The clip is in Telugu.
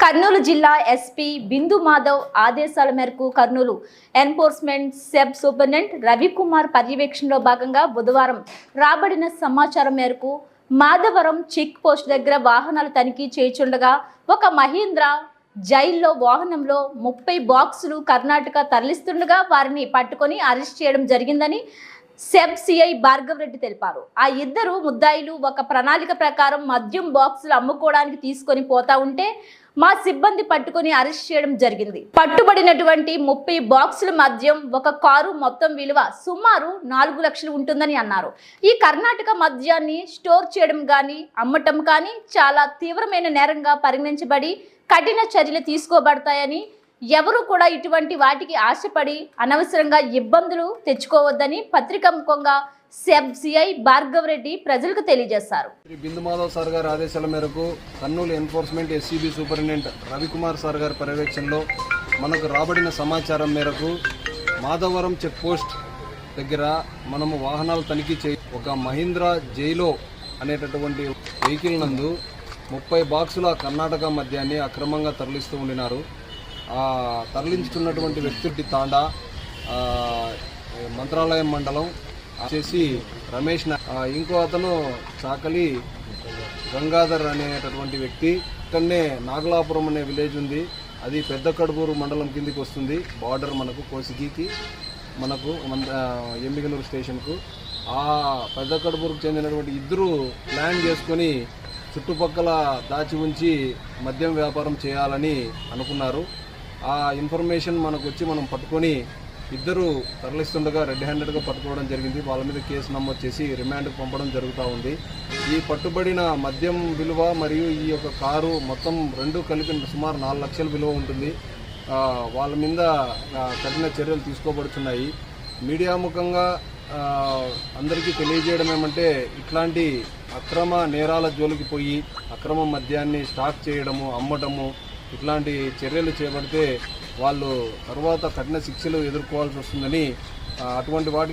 కర్నూలు జిల్లా ఎస్పీ బిందు మాధవ్ ఆదేశాల మేరకు Kurnool enforcement SEB superintendent Ravikumar పర్యవేక్షణలో భాగంగా బుధవారం రాబడిన సమాచారం మేరకు మాధవరం చెక్ పోస్ట్ దగ్గర వాహనాలు తనిఖీ చేయుచుండగా ఒక మహీంద్ర జైల్లో వాహనంలో ముప్పై బాక్సులు కర్ణాటక తరలిస్తుండగా వారిని పట్టుకొని అరెస్ట్ చేయడం జరిగిందని సెబ్ సిఐ భార్గవ్ రెడ్డి తెలిపారు. ఆ ఇద్దరు ముద్దాయిలు ఒక ప్రణాళిక ప్రకారం మద్యం బాక్సులు అమ్ముకోవడానికి తీసుకొని పోతా ఉంటే మా సిబ్బంది పట్టుకొని అరెస్ట్ చేయడం జరిగింది. పట్టుబడినటువంటి ముప్పై బాక్సుల మద్యం ఒక కారు మొత్తం విలువ సుమారు నాలుగు లక్షలు ఉంటుందని అన్నారు. ఈ కర్ణాటక మద్యాన్ని స్టోర్ చేయడం కానీ అమ్మటం కానీ చాలా తీవ్రమైన నేరంగా పరిగణించబడి కఠిన చర్యలు తీసుకోబడతాయని ఎవరు కూడా ఇటువంటి వాటికి ఆశపడి అనవసరంగా ఇబ్బందులు తెచ్చుకోవద్దని పత్రికాముఖంగా సెబ్ సిఐ భార్గవ్ రెడ్డి ప్రజలకు తెలియజేశారు. శ్రీ బిందు మాధవ్ సార్ గారి ఆదేశాల మేరకు Kurnool enforcement SCB superintendent Ravikumar sir గారి పర్యవేక్షణలో మనకు రాబడిన సమాచారం మేరకు మాధవరం చెక్ పోస్ట్ దగ్గర మనము వాహనాలు తనిఖీ చేయి ఒక మహీంద్రా జైలో అనేటటువంటి వెహికల్ నందు ముప్పై బాక్సుల కర్ణాటక మద్యాన్ని అక్రమంగా తరలిస్తూ ఉండినారు. తరలించుకున్నటువంటి వ్యక్తి తాండా మంత్రాలయం మండలం చేసి రమేష్ ఇంకో అతను చాకలి గంగాధర్ అనేటటువంటి వ్యక్తి. ఇక్కడనే నాగలాపురం అనే విలేజ్ ఉంది. అది పెద్ద కడుపూరు మండలం కిందికి వస్తుంది. బార్డర్ మనకు కోసిగికి మనకు మంద ఆ, ఎమ్మిగనూరు స్టేషన్కు. ఆ పెద్ద కడుపూరుకు చెందినటువంటి ఇద్దరు ప్లాన్ చేసుకొని చుట్టుపక్కల దాచి ఉంచి మద్యం వ్యాపారం చేయాలని అనుకున్నారు. ఆ ఇన్ఫర్మేషన్ మనకు వచ్చి మనం పట్టుకొని ఇద్దరు తరలిస్తుండగా రెడ్ హ్యాండెడ్గా పట్టుకోవడం జరిగింది. వాళ్ళ మీద కేసు నమోదు చేసి రిమాండ్కు పంపడం జరుగుతూ ఉంది. ఈ పట్టుబడిన మద్యం విలువ మరియు ఈ యొక్క కారు మొత్తం రెండు కలిపి సుమారు నాలుగు లక్షల విలువ ఉంటుంది. వాళ్ళ మీద కఠిన చర్యలు తీసుకోబడుతున్నాయి మీడియా ముఖంగా అందరికీ తెలియజేయడం ఏమంటే ఇట్లాంటి అక్రమ నేరాల జోలికి పోయి అక్రమ మద్యాన్ని స్టాక్ చేయడము అమ్మటము ఇట్లాంటి చర్యలు చేపడితే వాళ్ళు తర్వాత కఠిన శిక్షలు ఎదుర్కోవాల్సి వస్తుందని అటువంటి వాటికి